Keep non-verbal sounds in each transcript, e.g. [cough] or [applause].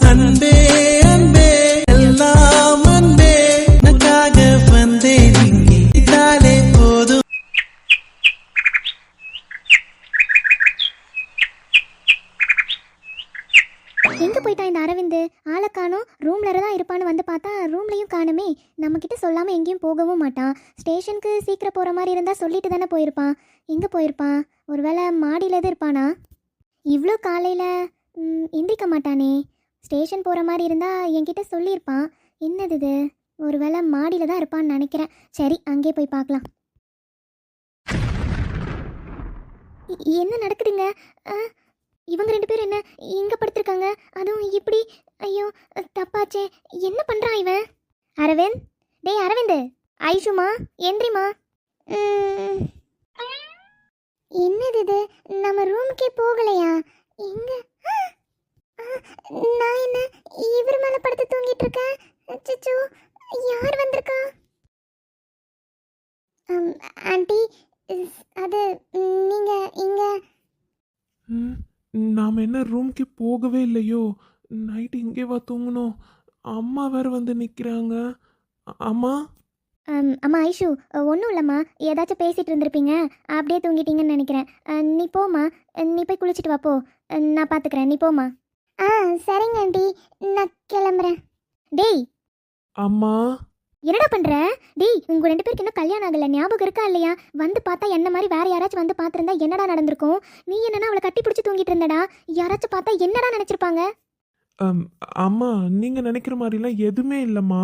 அன்பே அன்பே எல்லாம் அன்பே. உனக்காக வந்தேன் இங்கே. இதாலே போதும். போயிட்டான் இந்த அரவிந்த்? ஆளை காணோம். ரூம்ல தான் இருப்பான்னு வந்து பார்த்தா ரூம்லயும் காணுமே. கிட்ட சொல்லாம எங்கேயும் போகவும் மாட்டான். ஸ்டேஷனுக்கு சீக்கிரம் போற மாதிரி இருந்தா சொல்லிட்டு தானே போயிருப்பான். எங்க போயிருப்பான் ஒருவேளை மாடியில எது இருப்பானா? இவ்வளோ காலையில எந்திரிக்க மாட்டானே. ஸ்டேஷன் போகிற மாதிரி இருந்தால் என்கிட்ட சொல்லியிருப்பான். என்னது இது? ஒருவேளை மாடியில் தான் இருப்பான்னு நினைக்கிறேன். சரி அங்கே போய் பார்க்கலாம். என்ன நடக்குதுங்க? இவங்க ரெண்டு பேரும் என்ன இங்கே படுத்திருக்காங்க? அதுவும் இப்படி? ஐயோ தப்பாச்சே. என்ன பண்ணுறான் இவன்? அரவிந்த்? டேய் அரவிந்த்! ஐஷுமா? என்றிமா என்னது இது? நம்ம ரூமுக்கே போகலையா? எங்க நான் என்ன இவர் மேல படுத்து தூங்கிட்டு இருக்கேன்? அச்சச்சோ யார் வந்திருக்கா? ஆண்டி அது நீங்க இங்க. ம், நாம என்ன ரூம்க்கு போகவே இல்லையோ? நைட்டு இங்கே வா தூங்கணும். அம்மா வேற வந்து நிற்கிறாங்க அம்மா? அம், அம்மா ஐஷு ஒன்றும் இல்லைம்மா. ஏதாச்சும் பேசிகிட்டு இருந்திருப்பீங்க. அப்படியே தூங்கிட்டீங்கன்னு நினைக்கிறேன். நீ போம்மா. நீ போய் குளிச்சுட்டு வா போ. நான் பார்த்துக்கிறேன் நீ போம்மா. ஆ சரிங்க ஆண்டி. நான் கிளம்புறேன். டேய். அம்மா. என்னடா பண்ற? டேய் உங்க ரெண்டு பேருக்கு இன்னும் கல்யாணம் ஆகல. ஞாபகம் இருக்கா இல்லையா? வந்து பார்த்தா என்ன மாதிரி வேற யாராச்சும் வந்து பார்த்திருந்தா என்னடா நடந்திருக்கும்? நீ என்னன்னா அவளை கட்டி பிடிச்சி தூங்கிட்டு இருந்தடா. யாராச்சும் பார்த்தா என்னடா நினைச்சிருப்பாங்க? அம், அம்மா நீங்கள் நினைக்கிற மாதிரிலாம் எதுவுமே இல்லைம்மா.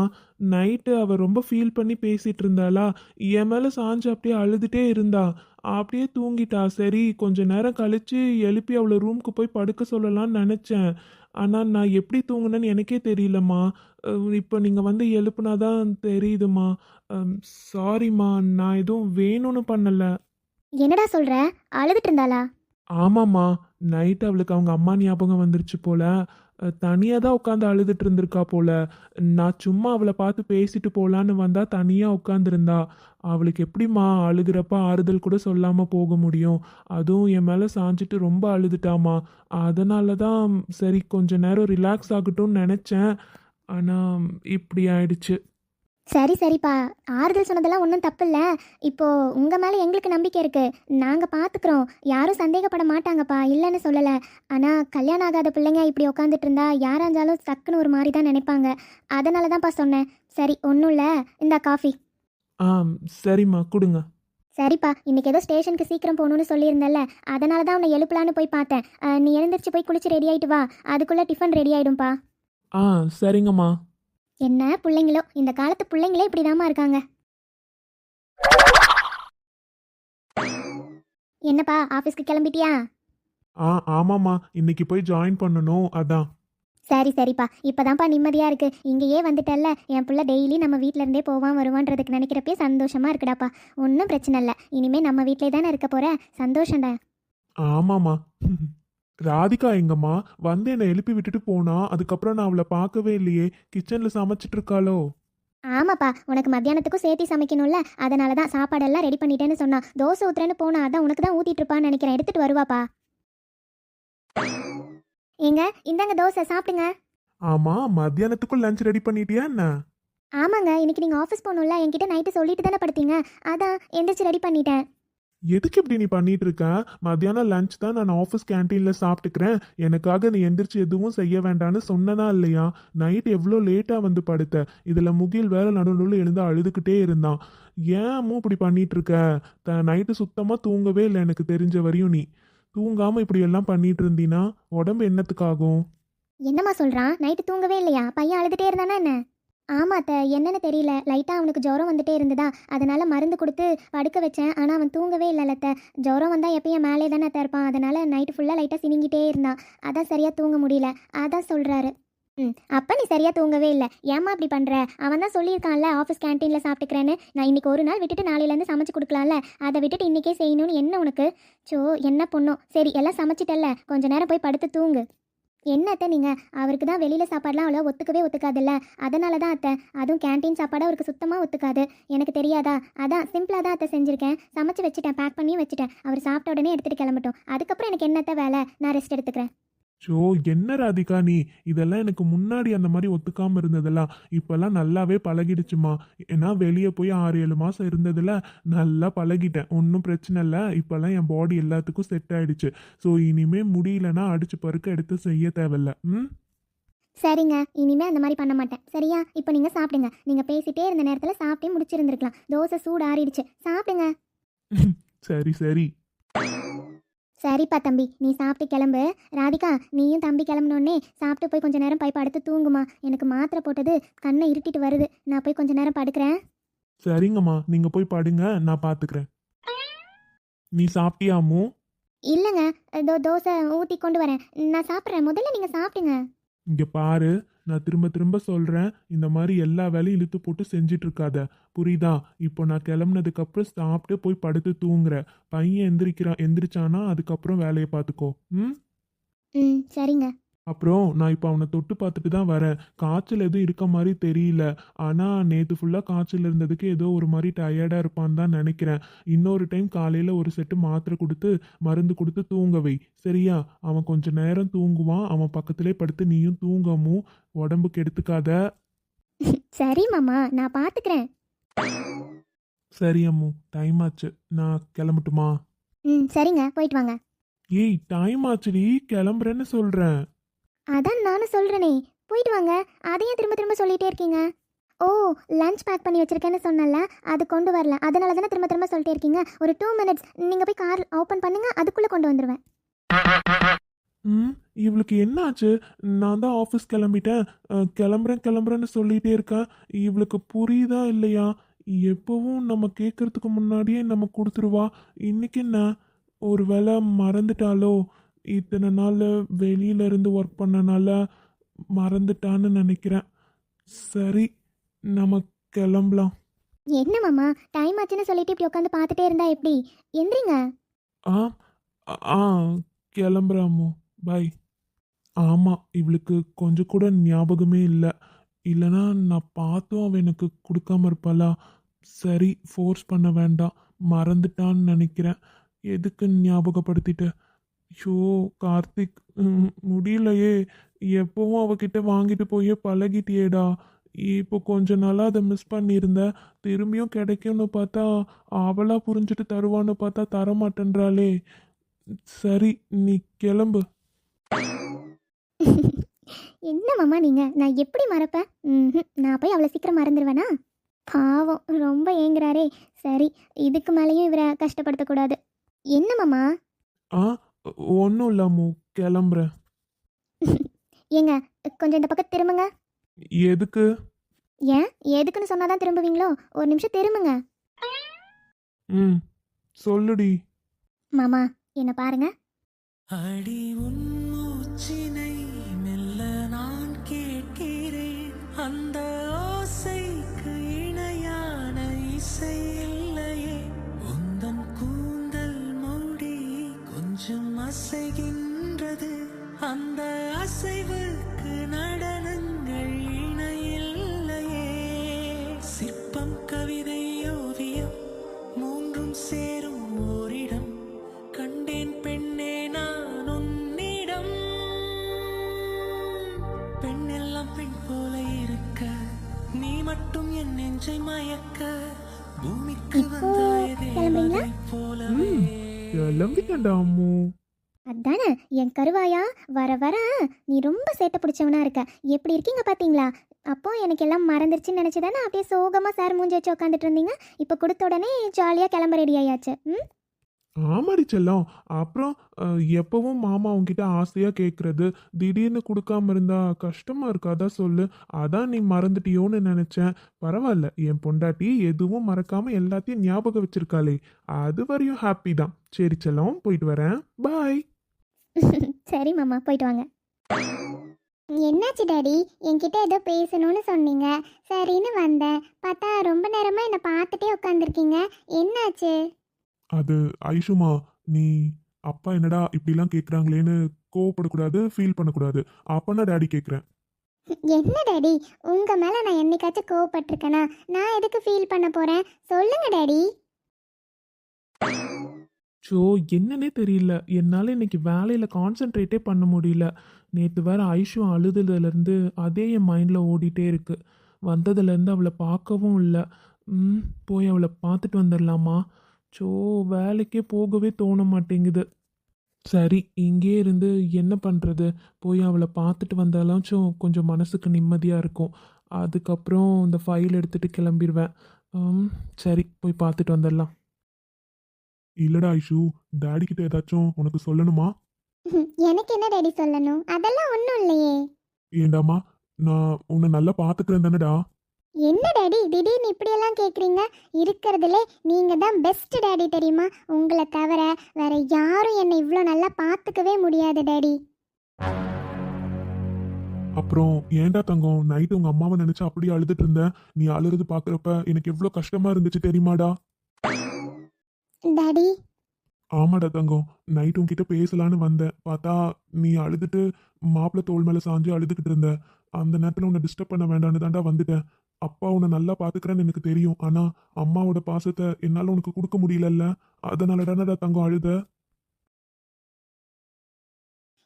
நைட்டு அவள் ரொம்ப ஃபீல் பண்ணி பேசிகிட்டு இருந்தாளா? என் மேலே சாஞ்சு அப்படியே அழுதுகிட்டே இருந்தா. அப்படியே தூங்கிட்டா. சரி கொஞ்ச நேரம் கழித்து எழுப்பி அவளை ரூமுக்கு போய் படுக்க சொல்லலாம்னு நினச்சேன். ஆனால் நான் எப்படி தூங்குனேன்னு எனக்கே தெரியலம்மா. இப்போ நீங்கள் வந்து எழுப்புனாதான் தெரியுதுமா சாரிம்மா நான் எதுவும் வேணும்னு பண்ணலை. என்னடா சொல்ற? அழுதுட்டு இருந்தாளா? ஆமாம்மா. நைட் அவளுக்கு அவங்க அம்மா ஞாபகம் வந்துருச்சு போல. தனியாக தான் உட்காந்து அழுதுட்டு இருந்திருக்கா போல. நான் சும்மா அவளை பார்த்து பேசிட்டு போகலான்னு வந்தா தனியாக உட்காந்துருந்தா அவளுக்கு எப்படிம்மா அழுகிறப்ப ஆறுதல் கூட சொல்லாமல் போக முடியும்? அதுவும் என் மேலே சாஞ்சிட்டு ரொம்ப அழுதுட்டாமா. அதனால தான் சரி கொஞ்ச நேரம் ரிலாக்ஸ் ஆகட்டும்னு நினச்சேன். ஆனால் இப்படி ஆயிடுச்சு. சரி சரிப்பா. ஆறுதல் சொன்னதெல்லாம் ஒன்றும் தப்பு இல்லை இப்போ உங்கள் மேலே எங்களுக்கு நம்பிக்கை இருக்கு. நாங்கள் பார்த்துக்குறோம் யாரும் சந்தேகப்பட மாட்டாங்கப்பா. இல்லைன்னு சொல்லலை. ஆனால் கல்யாணம் ஆகாத பிள்ளைங்க இப்படி உட்காந்துட்டு இருந்தா யாராக இருந்தாலும் டக்குன்னு ஒரு மாதிரி தான் நினைப்பாங்க. அதனால தான்ப்பா சொன்னேன். சரி ஒன்றும் இல்லை. இந்த காஃபி. ஆ சரிம்மா. கொடுங்க. சரிப்பா. இன்னைக்கு ஏதோ ஸ்டேஷனுக்கு சீக்கிரம் போகணும்னு சொல்லியிருந்தல்ல. அதனால தான் உன்னை எழுப்பலான்னு போய் பார்த்தேன். நீ எழுந்திரிச்சு போய் குளிச்சு ரெடி ஆயிட்டு வா. அதுக்குள்ளே டிஃபன் ரெடி ஆயிடும்பா ஆ சரிங்கம்மா. என்ன பிள்ளைங்களோ? இந்த காலத்து பிள்ளைங்களே இப்படிதாம்மா இருக்காங்க. என்னப்பா ஆஃபீஸ்க்கு கிளம்பிட்டியா? ஆ ஆமாம்மா. இன்னைக்கு போய் ஜாயின் பண்ணணும் அதான். சரி சரிப்பா. இப்போதான்ப்பா நிம்மதியாக இருக்கு. இங்கேயே வந்துட்டல்ல. என் பிள்ளை டெய்லி நம்ம வீட்ல இருந்தே போவான் வருவான்றதுக்கு நினைக்கிறப்பே சந்தோஷமா இருக்குடாப்பா. ஒன்றும் பிரச்சனை இல்லை. இனிமே நம்ம வீட்டிலே தானே இருக்க போற? சந்தோஷம்டா. ஆமாம்மா. ராதிகா எங்கம்மா வந்து என்னை எழுப்பி விட்டுட்டு போனா அதுக்கப்புறம் நான் அவளை பார்க்கவே இல்லையே. கிச்சன்ல சமைச்சிட்டு இருக்காளோ? ஆமாப்பா உனக்கு மத்தியானத்துக்கும் சேர்த்து சமைக்கணும்ல. அதனால தான் சாப்பாடெல்லாம் ரெடி பண்ணிட்டேன்னு சொன்னா தோசை ஊத்துறேன்னு போனா அதான் உனக்கு தான் ஊத்திட்டு இருப்பான்னு நினைக்கிறேன். எடுத்துட்டு வருவாப்பா. ஏங்க இந்தாங்க தோசை சாப்பிடுங்க. ஆமா மத்தியானத்துக்கும் லஞ்ச் ரெடி பண்ணிட்டியா என்ன? ஆமாங்க இன்னைக்கு நீங்கள் ஆஃபீஸ் போகணும்ல. என்கிட்ட நைட்டு சொல்லிட்டு தானே படுத்தீங்க. அதான் எந்திரிச்சு ரெடி பண்ணிட்டேன். எதுக்கு இப்படி நீ பண்ணிட்டு இருக்க மத்தியானம் லஞ்ச் தான் நான் ஆஃபீஸ் கேன்டீன்ல சாப்பிட்டுக்கிறேன். எனக்காக நீ எந்திரிச்சு எதுவும் செய்ய வேண்டாம்னு சொன்னதா இல்லையா? நைட் எவ்வளோ லேட்டா வந்து படுத்த? இதுல முகில் வேற நடுநடுவில் எழுந்து அழுதுகிட்டே இருந்தான். ஏன் இப்படி பண்ணிட்டு இருக்க த நைட்டு சுத்தமா தூங்கவே இல்லை எனக்கு தெரிஞ்ச வரையும் நீ. தூங்காம இப்படி எல்லாம் பண்ணிட்டு இருந்தீன்னா உடம்பு என்னத்துக்காகும்? என்னம்மா சொல்கிறான் நைட்டு தூங்கவே இல்லையா? பையன் அழுதுகிட்டே இருந்தானா என்ன? ஆமாத்த என்னென்னு என்னன்னு தெரியல. லைட்டாக அவனுக்கு ஜுரம் வந்துட்டே இருந்ததா? அதனால் மருந்து கொடுத்து படுக்க வச்சேன். ஆனால் அவன் தூங்கவே இல்லை ஜுரம் வந்தால் எப்பயும் மேலே தானே அத்தை இருப்பான். அதனால் நைட்டு ஃபுல்லாக லைட்டாக சினிங்கிட்டே இருந்தான். அதான் சரியாக தூங்க முடியல. அதான் சொல்கிறாரு ம் அப்போ நீ சரியாக தூங்கவே இல்லை. ஏம்மா அப்படி பண்ணுற அவன் தான் சொல்லியிருக்கான்ல ஆஃபீஸ் கேன்டீனில் சாப்பிட்டுக்கிறேன்னு. நான் இன்னைக்கு ஒரு நாள் விட்டுட்டு நாளையிலேருந்து சமைச்சு கொடுக்கலாம்ல. அதை விட்டுட்டு இன்றைக்கே செய்யணும்னு என்ன உனக்கு? சோ என்ன பொண்ணும்? சரி எல்லாம் சமைச்சிட்டல்ல. கொஞ்ச நேரம் போய் படுத்து தூங்கு. என்ன அத்தை நீங்கள் அவருக்கு தான் வெளியில் சாப்பாடுலாம் அவ்வளோ ஒத்துக்கவே ஒத்துக்காதுல்ல. அதனால தான் அத்தை அதுவும் கேண்டீன் சாப்பாடு அவருக்கு சுத்தமாக ஒத்துக்காது. எனக்கு தெரியாதா? அதான் சிம்பிளாக தான் அத்தை செஞ்சுருக்கேன். சமைச்சு வச்சுட்டேன் பேக் பண்ணி வச்சுட்டேன். அவர் சாப்பிட்ட உடனே எடுத்துகிட்டு கிளம்பட்டும். அதுக்கப்புறம் எனக்கு என்னத்த வேலை? நான் ரெஸ்ட் எடுத்துக்கிறேன். ஸோ என்ன ராதிகா நீ? இதெல்லாம் எனக்கு முன்னாடி அந்த மாதிரி ஒத்துக்காம இருந்ததெல்லாம் இப்பெல்லாம் நல்லாவே பழகிடுச்சுமா. ஏன்னா வெளியே போய் ஆறு ஏழு மாசம் இருந்ததுல நல்லா பழகிட்டேன். ஒன்றும் பிரச்சனை இல்லை. இப்பெல்லாம் என் பாடி எல்லாத்துக்கும் செட் ஆயிடுச்சு. ஸோ இனிமே முடியலன்னா அடிச்சு பருக்க எடுத்து செய்ய தேவையில்ல. ம்? சரிங்க. இனிமே அந்த மாதிரி பண்ண மாட்டேன். சரியா? இப்போ நீங்க சாப்பிடுங்க. நீங்க பேசிட்டே இருந்த நேரத்துல சாப்பிட்டே முடிச்சிருந்திருக்கலாம். தோசை சூடு ஆறிடுச்சு. சாப்பிடுங்க. [laughs] சரி சரி. சரிப்பா தம்பி நீ சாப்பிட்டு கிளம்பு. ராதிகா நீயும் தம்பி கிளம்புனோடனே சாப்பிட்டு போய் கொஞ்ச நேரம் போய் படுத்து தூங்குமா. எனக்கு மாத்திரை போட்டது கண்ணை இருட்டிட்டு வருது. நான் போய் கொஞ்ச நேரம் படுக்கிறேன். சரிங்கம்மா நீங்க போய் படுங்க நான் பாத்துக்கிறேன். நீ சாப்பிட்டியாமோ இல்லைங்க இதோ தோசை ஊற்றி கொண்டு வரேன். நான் சாப்பிட்றேன். முதல்ல நீங்கள் சாப்பிடுங்க. இங்க பாரு நான் திரும்ப திரும்ப சொல்றேன் இந்த மாதிரி எல்லா வேலையும் இழுத்து போட்டு செஞ்சிட்டு இருக்காத புரியுதா? இப்போ நான் கிளம்புனதுக்கு அப்புறம் சாப்பிட்டு போய் படுத்து தூங்குற. பையன் எந்திரிக்கிறான் எந்திரிச்சானா அதுக்கப்புறம் வேலையை பார்த்துக்கோ. ம்? ம் சரிங்க. அப்புறம் நான் இப்போ அவனை தொட்டு பார்த்துட்டு தான் வரேன். காய்ச்சல் எதுவும் இருக்க மாதிரி தெரியல. ஆனால் நேற்று ஃபுல்லாக காய்ச்சல் இருந்ததுக்கு ஏதோ ஒரு மாதிரி டயர்டாக இருப்பான்னு தான் நினைக்கிறேன். இன்னொரு டைம் காலையில் ஒரு செட்டு மாத்திரை கொடுத்து மருந்து கொடுத்து தூங்க வை. சரியா? அவன் கொஞ்ச நேரம் தூங்குவான். அவன் பக்கத்திலே படுத்து நீயும் தூங்காமும் உடம்புக்கு எடுத்துக்காத. சரி மாமா. நான் பார்த்துக்கிறேன் சரி அம்மு. டைம் ஆச்சு. நான் கிளம்பட்டுமா? ம் சரிங்க. போயிட்டு வாங்க. ஏய் டைம் ஆச்சுடி. கிளம்புறேன்னு சொல்கிறேன் அதான் நானும் சொல்கிறேனே போயிட்டு வாங்க. அதையும் திரும்ப திரும்ப சொல்லிட்டே இருக்கீங்க. ஓ லஞ்ச் பேக் பண்ணி வச்சிருக்கேன்னு சொன்னல அது கொண்டு வரல. அதனால தானே திரும்ப திரும்ப சொல்லிட்டே இருக்கீங்க. ஒரு டூ மினிட்ஸ் நீங்கள் போய் கார் ஓப்பன் பண்ணுங்க. அதுக்குள்ளே கொண்டு வந்துடுவேன் ம் இவளுக்கு என்னாச்சு? நான் தான் ஆஃபீஸ் கிளம்பிட்டேன். அஹ், கிளம்புறேன் கிளம்புறேன்னு சொல்லிட்டே இருக்கேன். இவளுக்கு புரியுதா இல்லையா? எப்பவும் நம்ம கேட்கறதுக்கு முன்னாடியே நம்ம கொடுத்துருவா. இன்னைக்கு என்ன? ஒரு வேளை மறந்துட்டாலோ? இத்தனை நாள் வெளியில இருந்து ஒர்க் பண்ணனால மறந்துட்டான்னு நினைக்கிறேன். சரி நம்ம கிளம்பலாம். என்ன மாமா டைம் ஆச்சுன்னு சொல்லிட்டு இப்படி உட்காந்து பார்த்துட்டே இருந்தா எப்படி? எந்திரிங்க. ஆ ஆ, கிளம்புறாமோ பை ஆமாம் இவளுக்கு கொஞ்சம் கூட ஞாபகமே இல்லை. இல்லைனா நான் பார்த்தும் அவ எனக்கு கொடுக்காம இருப்பாளா? சரி ஃபோர்ஸ் பண்ண வேண்டாம். மறந்துட்டான்னு நினைக்கிறேன். எதுக்கு ஞாபகப்படுத்திட்ட? ஷோ கார்த்திக் முடியலையே. எப்பவும் அவகிட்ட வாங்கிட்டு போயே பழகிட்டியேடா. இப்போ கொஞ்ச நாளாக அதை மிஸ் பண்ணியிருந்த. திரும்பியும் கிடைக்கும்னு பார்த்தா அவளா புரிஞ்சுட்டு தருவான்னு பார்த்தா தர மாட்டேன்றாளே சரி நீ கிளம்பு. என்ன மாமா நீங்கள் நான் எப்படி மறப்பேன். நான் போய் அவ்வளோ சீக்கிரம் மறந்துடுவேனா பாவம் ரொம்ப ஏங்குறாரே. சரி இதுக்கு மேலேயும் இவரை கஷ்டப்படுத்தக்கூடாது. என்ன மாமா? ஆ ஒன்றும் இல்லாமோ கிளம்புறேன் [laughs] ஏங்க கொஞ்சம் இந்த பக்கம் திரும்புங்க. எதுக்கு? ஏன்? எதுக்குன்னு சொன்னாதான் திரும்புவீங்களோ? ஒரு நிமிஷம் திரும்புங்க. ம் சொல்லுடி. மாமா என்ன பாருங்க. அடி உன் அசைகின்றது அந்த அசைவுக்கு நடனங்கள் இணையில்லையே. சிற்பம் கவிதை ஓவியம் மூன்றும் சேரும் ஓரிடம். கண்டேன் பெண்ணே நான் உன்னிடம். பெண்ணெல்லாம் பெண் போல இருக்க. நீ மட்டும் என் நெஞ்சை மயக்க. பூமிக்கு இப்போ வந்தாய கிளம்புறீங்களா? தேவதை போலவே. கிளம்பிட்டேன்டா அம்மு. என் கருவாயா வர வர நீ ரொம்ப சேட்டை பிடிச்சவனா இருக்க. எப்படி இருக்கீங்க பார்த்தீங்களா அப்போ எனக்கு எல்லாம் மறந்துருச்சுன்னு நினச்சி தானே அப்படியே சோகமாக சார் மூஞ்சி வச்சு உட்காந்துட்டு இருந்தீங்க. இப்போ கொடுத்த உடனே ஜாலியாக கிளம்ப ரெடி ஆயாச்சு. ம்? ஆமாடி செல்லம். அப்புறம் எப்பவும் மாமா உங்ககிட்ட ஆசையாக கேட்குறது திடீர்னு கொடுக்காம இருந்தா கஷ்டமா இருக்காதா சொல்லு. அதான் நீ மறந்துட்டியோன்னு நினச்சேன். பரவாயில்ல என் பொண்டாட்டி எதுவும் மறக்காம எல்லாத்தையும் ஞாபகம் வச்சிருக்காளே. அது வரையும் ஹாப்பி தான். சரி செல்லம் போயிட்டு வரேன். பாய் [laughs] சரி மாமா போயிட்டு வாங்க. என்னாச்சு டாடி? என்கிட்ட ஏதோ பேசணும்னு சொன்னீங்க. சரின்னு வந்தேன். பார்த்தா ரொம்ப நேரமா என்னை பார்த்துட்டே உட்காந்துருக்கீங்க என்னாச்சு? அது ஐஷுமா நீ அப்பா என்னடா இப்படிலாம் கேட்குறாங்களேன்னு கோவப்படக்கூடாது ஃபீல் பண்ணக்கூடாது. அப்பனா டேடி கேட்குறேன் என்ன டாடி? உங்க மேல நான் என்னைக்காச்சும் கோவப்பட்டிருக்கேனா? நான் எதுக்கு ஃபீல் பண்ண போறேன்? சொல்லுங்க டாடி. ஸோ என்னன்னே தெரியல. என்னால் இன்னைக்கு வேலையில் கான்சென்ட்ரேட்டே பண்ண முடியல. நேற்று வேற ஐஷு அழுதுலேருந்து அதே என் மைண்டில் ஓடிட்டே இருக்குது வந்ததுலேருந்து அவளை பார்க்கவும் இல்லை. ம் போய் அவளை பார்த்துட்டு வந்துடலாமா? ஸோ வேலைக்கே போகவே தோண மாட்டேங்குது. சரி இங்கே இருந்து என்ன பண்ணுறது போய் அவளை பார்த்துட்டு வந்தாலாச்சும் கொஞ்சம் மனசுக்கு நிம்மதியாக இருக்கும். அதுக்கப்புறம் இந்த ஃபைல் எடுத்துகிட்டு கிளம்பிடுவேன் சரி போய் பார்த்துட்டு வந்துடலாம். இல்லடா ஐஷு டாடி கிட்ட ஏதாச்சும் உனக்கு சொல்லணுமா? எனக்கு என்ன டேடி சொல்லணும்? அதெல்லாம் ஒன்றும் இல்லையே. ஏண்டாமா நான் உன்னை நல்லா பார்த்துக்கிறேன் தானடா. என்ன டேடி திடீர்னு இப்படியெல்லாம் கேட்குறீங்க இருக்கிறதுலே நீங்கள் தான் பெஸ்ட் டேடி தெரியுமா? உங்களை தவிர வேற யாரும் என்னை இவ்வளோ நல்லா பார்த்துக்கவே முடியாது டேடி அப்புறம் ஏன்டா தங்கம் நைட்டு உங்க அம்மாவை நினைச்சு அப்படியே அழுதுட்டு இருந்தேன் நீ அழுறது பாக்குறப்ப எனக்கு எவ்வளவு கஷ்டமா இருந்துச்சு தெரியுமாடா? டாடி. ஆமாடா தங்கம். நைட் உன்கிட்ட பேசலான்னு வந்தேன். பார்த்தா நீ அழுதுட்டு மாப்பிள்ள தோள் மேலே சாஞ்சு அழுதுகிட்டு இருந்த. அந்த நேரத்தில் உன்னை டிஸ்டர்ப் பண்ண வேண்டான்னு தாண்டா வந்துட்டேன். அப்பா உன்னை நல்லா பார்த்துக்கிறேன்னு எனக்கு தெரியும். ஆனால் அம்மாவோட பாசத்தை என்னால் உனக்கு கொடுக்க முடியலல்ல. அதனால தானடா தங்கம் அழுத?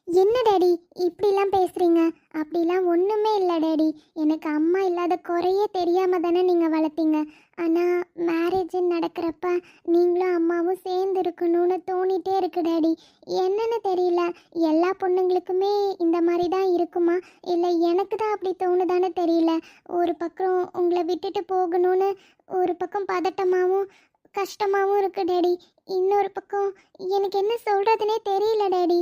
என்ன டேடி இப்படிலாம் பேசுறீங்க? அப்படிலாம் ஒன்றுமே இல்லை டேடி. எனக்கு அம்மா இல்லாத குறையே தெரியாமல் தானே நீங்கள் வளர்த்தீங்க. ஆனால் மேரேஜ் நடக்கிறப்ப நீங்களும் அம்மாவும் சேர்ந்து இருக்கணும்னு தோணிட்டே இருக்கு டேடி. என்னன்னு தெரியல. எல்லா பொண்ணுங்களுக்குமே இந்த மாதிரி தான் இருக்குமா? இல்லை எனக்கு தான் அப்படி தோணுதான்னு தெரியல. ஒரு பக்கம் உங்களை விட்டுட்டு போகணும்னு ஒரு பக்கம் பதட்டமாகவும் கஷ்டமாகவும் இருக்கு டேடி. இன்னொரு பக்கம் எனக்கு என்ன சொல்கிறதுனே தெரியல டேடி.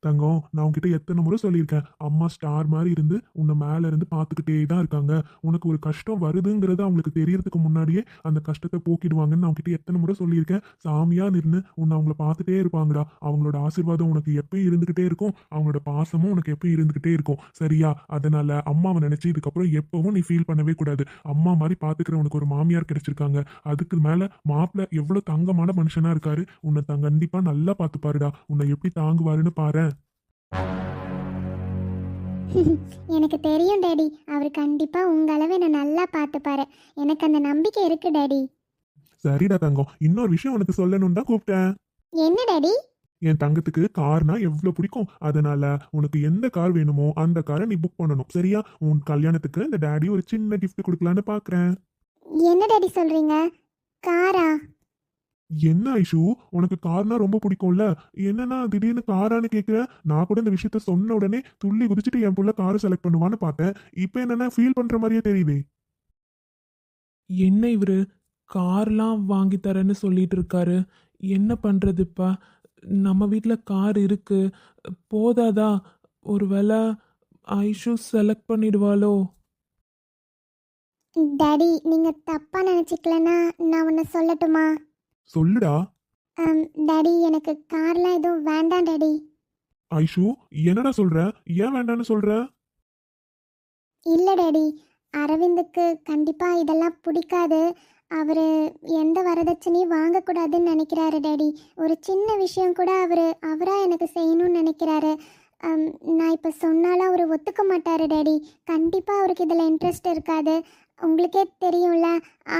தங்கம் நான் உங்ககிட்ட எத்தனை முறை சொல்லியிருக்கேன். அம்மா ஸ்டார் மாதிரி இருந்து உன்னை மேல இருந்து பார்த்துக்கிட்டே தான் இருக்காங்க. உனக்கு ஒரு கஷ்டம் வருதுங்கிறது அவங்களுக்கு தெரியறதுக்கு முன்னாடியே அந்த கஷ்டத்தை போக்கிடுவாங்கன்னு நான் உன்கிட்ட எத்தனை முறை சொல்லியிருக்கேன். சாமியா நின்று உன்னை அவங்கள பார்த்துட்டே இருப்பாங்கடா. அவங்களோட ஆசீர்வாதம் உனக்கு எப்பயும் இருந்துகிட்டே இருக்கும். அவங்களோட பாசமும் உனக்கு எப்பயும் இருந்துகிட்டே இருக்கும். சரியா? அதனால அம்மாவை நினைச்சு இதுக்கப்புறம் எப்பவும் நீ ஃபீல் பண்ணவே கூடாது. அம்மா மாதிரி பார்த்துக்கிற உனக்கு ஒரு மாமியார் கிடைச்சிருக்காங்க. அதுக்கு மேல மாப்பிள்ள எவ்வளவு தங்கமான மனுஷனா இருக்காரு. உன்னை தங்க கண்டிப்பா நல்லா பார்த்துப்பாருடா. உன்னை எப்படி தாங்குவாருன்னு பாரு [laughs] எனக்கு தெரியும் டேடி. அவர் கண்டிப்பா உங்க அளவு என்ன நல்லா பார்த்துப்பாரு. எனக்கு அந்த நம்பிக்கை இருக்கு டேடி. சரிடா தங்கம். இன்னொரு விஷயம் உனக்கு சொல்லணும்னு தான் கூப்பிட்டேன். என்ன டேடி? என் தங்கத்துக்கு கார்னா எவ்வளவு பிடிக்கும்? அதனால உனக்கு எந்த கார் வேணுமோ அந்த காரை நீ புக் பண்ணணும். சரியா? உன் கல்யாணத்துக்கு இந்த டாடி ஒரு சின்ன gift கொடுக்கலான்னு பாக்குறேன். என்ன டேடி சொல்றீங்க? காரா? என்ன ஐஷு? உனக்கு கார்னா ரொம்ப பிடிக்கும்ல. என்னன்னா திடீர்னு காரான்னு கேக்குற நான் கூட இந்த விஷயத்த சொன்ன உடனே துள்ளி குதிச்சுட்டு என் புள்ள காரை செலக்ட் பண்ணுவான்னு பார்த்தேன். இப்போ என்னன்னா ஃபீல் பண்ற மாதிரியே தெரியுதே. என்ன இவரு? கார்லாம் வாங்கி தரேன்னு சொல்லிட்டு இருக்காரு. என்ன பண்றதுப்பா நம்ம வீட்டில் கார் இருக்கு. போதாதா? ஒருவேளை ஐஷு செலக்ட் பண்ணிடுவாளோ? டாடி நீங்க தப்பா நினைச்சுக்கலன்னா நான் ஒன்னு சொல்லட்டுமா? சொல்லுடா. டாடி எனக்கு கார்லாம் எதுவும் வேண்டாம் டாடி. ஐஷு என்னடா சொல்ற? ஏன் வேண்டான்னு சொல்ற? இல்ல டாடி. அரவிந்துக்கு கண்டிப்பா இதெல்லாம் பிடிக்காது. அவரு எந்த வரதட்சணையும் வாங்கக்கூடாதுன்னு நினைக்கிறாரு டாடி. ஒரு சின்ன விஷயம் கூட அவரு அவரா எனக்கு செய்யணும்னு நினைக்கிறாரு. நான் இப்போ சொன்னாலும் அவர் ஒத்துக்க மாட்டாரு டாடி. கண்டிப்பாக அவருக்கு இதில் இன்ட்ரெஸ்ட் இருக்காது. உங்களுக்கே தெரியும்ல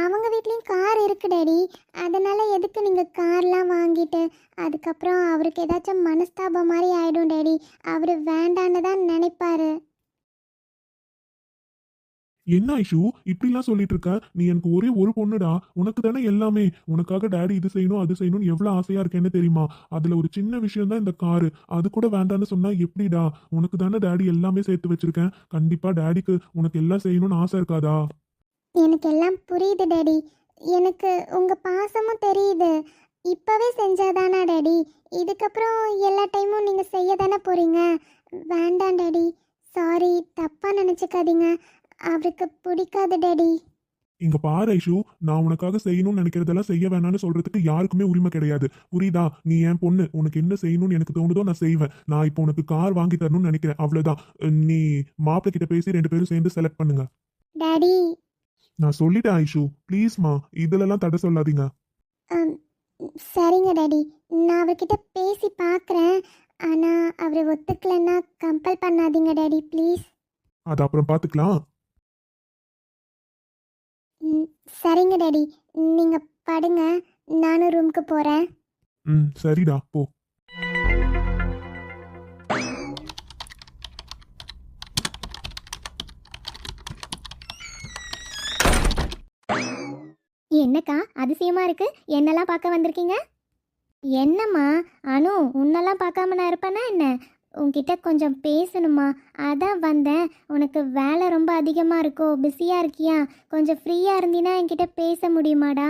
அவங்க வீட்லேயும் கார் இருக்கு டாடி. அதனால் எதுக்கு நீங்கள் கார்லாம் வாங்கிட்டு அதுக்கப்புறம் அவருக்கு ஏதாச்சும் மனஸ்தாபம் மாதிரி ஆகிடும் டாடி. அவர் வேண்டான்னு தான் நினைப்பாரு. என்ன ஐஷு இப்படிலாம் சொல்லிட்டு இருக்க? நீ எனக்கு ஒரே ஒரு பொண்ணுடா. உனக்கு தானே எல்லாமே. உனக்காக டாடி இது செய்யணும் அது செய்யணும்னு எவ்வளோ ஆசையா இருக்கேன்னு தெரியுமா? அதுல ஒரு சின்ன விஷயம் தான் இந்த காரு அது கூட வேண்டான்னு சொன்னா எப்படிடா? உனக்கு தானே டாடி எல்லாமே சேர்த்து வச்சிருக்கேன். கண்டிப்பா டாடிக்கு உனக்கு எல்லாம் செய்யணும்னு ஆசை இருக்காதா? எனக்கு எல்லாம் புரியுது டாடி. எனக்கு உங்கள் பாசமும் தெரியுது. இப்போவே செஞ்சாதானா டாடி? இதுக்கப்புறம் எல்லா டைமும் நீங்கள் செய்ய தானே போகிறீங்க வேண்டாம் டாடி. சாரி தப்பாக நினச்சிக்காதீங்க. அவருக்கு பிடிக்காது டாடி. இங்க பாரு ஐஷு. நான் உனக்காக செய்யணும்னு நினைக்கிறதெல்லாம் செய்ய வேணாம்னு சொல்றதுக்கு யாருக்குமே உரிமை கிடையாது. புரியுதா? நீ என் பொண்ணு. உனக்கு என்ன செய்யணும்னு எனக்கு தோணுதோ நான் செய்வேன். நான் இப்போ உனக்கு கார் வாங்கி தரணும்னு நினைக்கிறேன். அவ்வளவுதான். நீ மாப்பிள்ளை கிட்ட பேசி ரெண்டு பேரும் சேர்ந்து செலக்ட் பண்ணுங்க. டாடி நான் சொல்லிட்டேன் ஐஷு. ப்ளீஸ்மா இதுலலாம் தடை சொல்லாதீங்க. சரிங்க டாடி. நான் அவர்கிட்ட பேசி பார்க்குறேன் ஆனால் அவர் ஒத்துக்கலைன்னா கம்பல் பண்ணாதீங்க டாடி ப்ளீஸ் அது அப்புறம் பார்த்துக்கலாம் சரிங்க டாடி. நீங்கள் படுங்க. நானும் ரூமுக்கு போகிறேன் ம் சரிடா போ. என்னக்கா? அதிசயமா இருக்கு. என்னெல்லாம் பார்க்க வந்திருக்கீங்க? என்னம்மா? அனு உன்னெல்லாம் பார்க்காம நான் இருப்பேனா என்ன? உன்கிட்ட கொஞ்சம் பேசணுமா? அதான் வந்தேன். உனக்கு வேலை ரொம்ப அதிகமாக இருக்கோ? பிஸியாக இருக்கியா? கொஞ்சம் ஃப்ரீயாக இருந்தீன்னா என்கிட்ட பேச முடியுமாடா?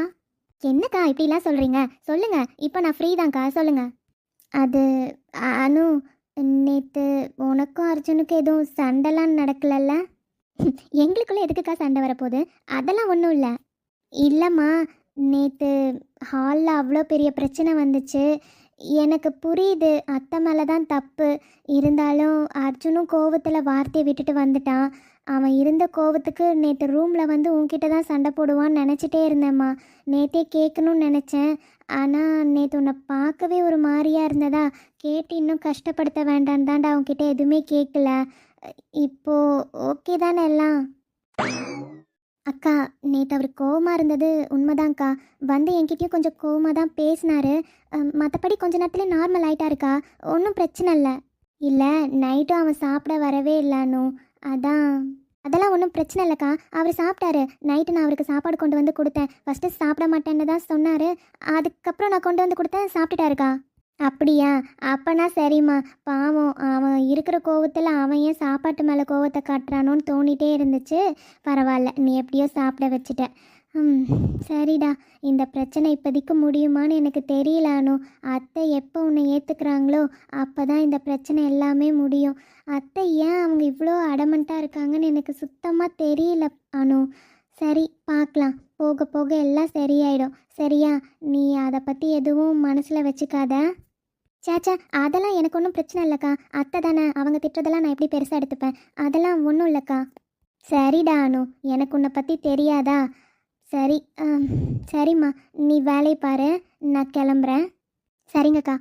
என்னக்கா இப்படிலாம் சொல்கிறீங்க சொல்லுங்க. இப்போ நான் ஃப்ரீ தான்க்கா. சொல்லுங்க. அது அனு நேற்று உனக்கும் அர்ஜுனுக்கும் எதுவும் சண்டைலாம் நடக்கலல்ல? [laughs] எங்களுக்குள்ளே எதுக்குக்கா சண்டை வரப்போகுது? அதெல்லாம் ஒன்றும் இல்லை. இல்லைம்மா நேற்று ஹாலில் அவ்வளோ பெரிய பிரச்சனை வந்துச்சு. எனக்கு புரியுது அத்தை மேலே தான் தப்பு. இருந்தாலும் அர்ஜுனும் கோவத்தில் வார்த்தையை விட்டுட்டு வந்துட்டான். அவன் இருந்த கோவத்துக்கு நேற்று ரூமில் வந்து உன்கிட்ட தான் சண்டை போடுவான்னு நினச்சிட்டே இருந்தேம்மா. நேற்றே கேட்கணும்னு நினச்சேன். ஆனால் நேற்று உன்னை பார்க்கவே ஒரு மாதிரியாக இருந்ததா? கேட்டு இன்னும் கஷ்டப்படுத்த வேண்டாம் தான்டா அவன்கிட்ட எதுவுமே கேட்கல. இப்போது ஓகே தானே எல்லாம்? அக்கா நேற்று அவர் கோவமாக இருந்தது உண்மைதான்க்கா. வந்து என்கிட்டயும் கொஞ்சம் கோவமாக தான் பேசினாரு மற்றபடி கொஞ்ச நேரத்தில் நார்மல் ஆகிட்டாருக்கா ஒன்றும் பிரச்சனை இல்லை. இல்லை நைட்டும் அவன் சாப்பிட வரவே இல்லைன்னு அதான். அதெல்லாம் ஒன்றும் பிரச்சனை இல்லைக்கா. அவர் சாப்பிட்டாரு. நைட்டு நான் அவருக்கு சாப்பாடு கொண்டு வந்து கொடுத்தேன். ஃபஸ்ட்டு சாப்பிட மாட்டேன்னு தான் சொன்னார். அதுக்கப்புறம் நான் கொண்டு வந்து கொடுத்தேன். சாப்பிட்டுட்டாருக்கா. அப்படியா? அப்பனா சரிம்மா. பாவம் அவன் இருக்கிற கோவத்தில் அவன் ஏன் சாப்பாட்டு மேலே கோவத்தை காட்டுறானோன்னு தோணிட்டே இருந்துச்சு. பரவாயில்ல நீ எப்படியோ சாப்பிட வச்சுட்ட. ம் சரிடா. இந்த பிரச்சனை இப்போதைக்கு முடியுமான்னு எனக்கு தெரியல அத்தை எப்போ உன்னை ஏற்றுக்கிறாங்களோ அப்போ தான் இந்த பிரச்சனை எல்லாமே முடியும். அத்தை ஏன் அவங்க இவ்வளோ அடமெண்ட்டாக இருக்காங்கன்னு எனக்கு சுத்தமாக தெரியல அனு. சரி பார்க்கலாம் போக போக எல்லாம் சரியாயிடும். சரியா? நீ அதை பற்றி எதுவும் மனசில் வச்சுக்காத. சேச்சா அதெல்லாம் எனக்கு ஒன்றும் பிரச்சனை இல்லைக்கா. அத்தை தானே அவங்க திட்டுறதெல்லாம் நான் எப்படி பெருசாக எடுத்துப்பேன்? அதெல்லாம் ஒன்றும் இல்லைக்கா. சரிடா அனு எனக்கு உன்னை பற்றி தெரியாதா? சரி சரிம்மா. நீ வேலையை பாரு. நான் கிளம்புறேன். சரிங்கக்கா.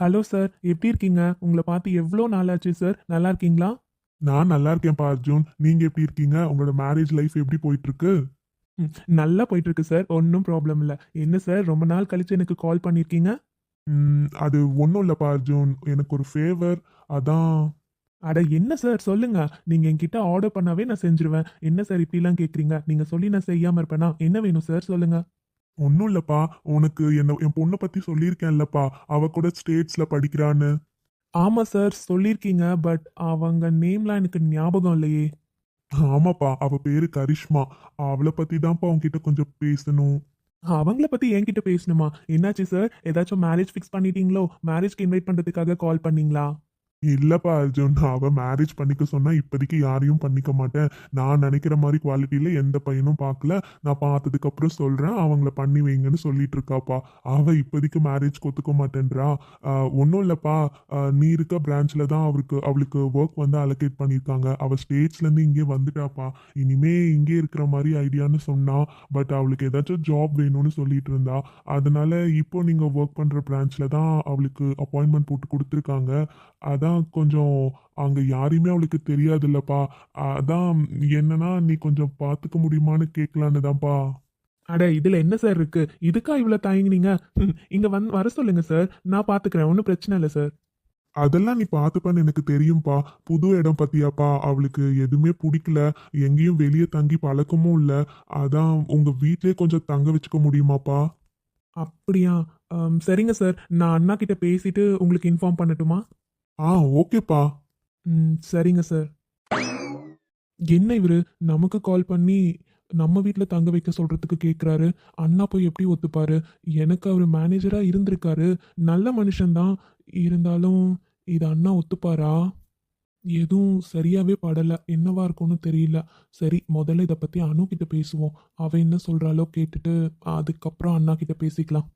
Hello sir. எப்படி இருக்கீங்க? உங்களை பார்த்து எவ்வளோ நாளாச்சு சார்? நல்லா இருக்கீங்களா? நான் நல்லா இருக்கேன்ப்பா அர்ஜுன். நீங்க எப்படி இருக்கீங்க? உங்களோட மேரேஜ் லைஃப் எப்படி போயிட்டு இருக்கு? ம், நல்லா போயிட்டு இருக்கு சார். ஒன்றும் ப்ராப்ளம் இல்லை. என்ன சார்? ரொம்ப நாள் கழிச்சு எனக்கு கால் பண்ணியிருக்கீங்க ம், அது ஒன்றும் இல்லைப்பா அர்ஜுன். எனக்கு ஒரு ஃபேவர் அதான். அட என்ன சார்? சொல்லுங்க. நீங்க என்கிட்ட ஆர்டர் பண்ணாவே நான் செஞ்சிருவேன். என்ன சார் இப்படிலாம் கேட்குறீங்க நீங்க சொல்லி நான் செய்யாம இருப்பேனா? என்ன வேணும் சார்? சொல்லுங்க. ஒன்றும் இல்லைப்பா. உனக்கு என்ன என் பொண்ணை பற்றி சொல்லியிருக்கேன்லப்பா. அவ கூட ஸ்டேட்ஸில் படிக்கிறான்னு. ஆமா சார். சொல்லியிருக்கீங்க பட் அவங்க நேம்லாம் எனக்கு ஞாபகம் இல்லையே. ஆமாப்பா அவ பேரு கரிஷ்மா. அவளை பற்றி தான்ப்பா உன்கிட்ட கொஞ்சம் பேசணும். அவங்கள பத்தி என்கிட்ட பேசணுமா? என்னாச்சு சார் ஏதாச்சும் மேரேஜ் ஃபிக்ஸ் பண்ணிட்டீங்களோ? மேரேஜ்க்கு இன்வைட் பண்றதுக்காக கால் பண்ணீங்களா? இல்லப்பா அர்ஜுன் அவ மேரேஜ் பண்ணிக்க சொன்னா இப்போதைக்கு யாரையும் பண்ணிக்க மாட்டேன். நான் நினைக்கிற மாதிரி குவாலிட்டியில எந்த பையனும் பார்க்கல. நான் பார்த்ததுக்கு அப்புறம் சொல்றேன் அவங்கள பண்ணி வைங்கன்னு சொல்லிட்டு இருக்காப்பா. அவ இப்போதைக்கு மேரேஜ் ஒத்துக்க மாட்டேன்றா. ஒன்றும் இல்லப்பா. நீ இருக்க பிரான்ச்ல தான் அவருக்கு அவளுக்கு ஒர்க் வந்து அலோகேட் பண்ணியிருக்காங்க. அவ ஸ்டேட்ஸ்ல இருந்து இங்கே வந்துட்டாப்பா. இனிமே இங்கே இருக்கிற மாதிரி ஐடியான்னு சொன்னா பட் அவளுக்கு ஏதாச்சும் ஜாப் வேணும்னு சொல்லிட்டு இருந்தா. அதனால இப்போ நீங்க ஒர்க் பண்ற பிரான்ச்ல தான் அவளுக்கு அப்பாயின்மெண்ட் போட்டு கொடுத்துருக்காங்க. அதான் கொஞ்சம் அங்க யாரையுமே அவளுக்கு தெரியாதுல்லப்பா. அதான் என்னன்னா நீ கொஞ்சம் பார்த்துக்க முடியுமான்னு கேட்கலான்னு தான்ப்பா அட இதுல என்ன சார் இருக்கு? இதுக்கா இவ்வளவு தயங்குனீங்க? இங்க வந்து வர சொல்லுங்க சார் நான் பாத்துக்கிறேன். ஒன்றும் பிரச்சனை இல்லை சார் அதெல்லாம் நீ பார்த்துப்பன்னு எனக்கு தெரியும்ப்பா புது இடம் பத்தியாப்பா. அவளுக்கு எதுவுமே பிடிக்கல. எங்கேயும் வெளியே தங்கி பழக்கமும் இல்லை. அதான் உங்க வீட்லயே கொஞ்சம் தங்க வச்சுக்க முடியுமாப்பா? அப்படியா? சரிங்க சார் நான் அண்ணா கிட்ட பேசிட்டு உங்களுக்கு இன்ஃபார்ம் பண்ணட்டுமா? ஆ ஓகேப்பா. ம் சரிங்க சார். என்ன இவர்? நமக்கு கால் பண்ணி நம்ம வீட்டில் தங்க வைக்க சொல்கிறதுக்கு கேட்குறாரு அண்ணா போய் எப்படி ஒத்துப்பாரு? எனக்கு அவர் மேனேஜராக இருந்திருக்காரு. நல்ல மனுஷன்தான். இருந்தாலும் இது அண்ணா ஒத்துப்பாரா? எதுவும் சரியாகவே படலை. என்னவா இருக்கும்னு தெரியல. சரி முதல்ல இதை பற்றி அனு கிட்ட பேசுவோம். அவன் என்ன சொல்கிறாளோ கேட்டுட்டு அதுக்கப்புறம் அண்ணா கிட்ட பேசிக்கலாம்.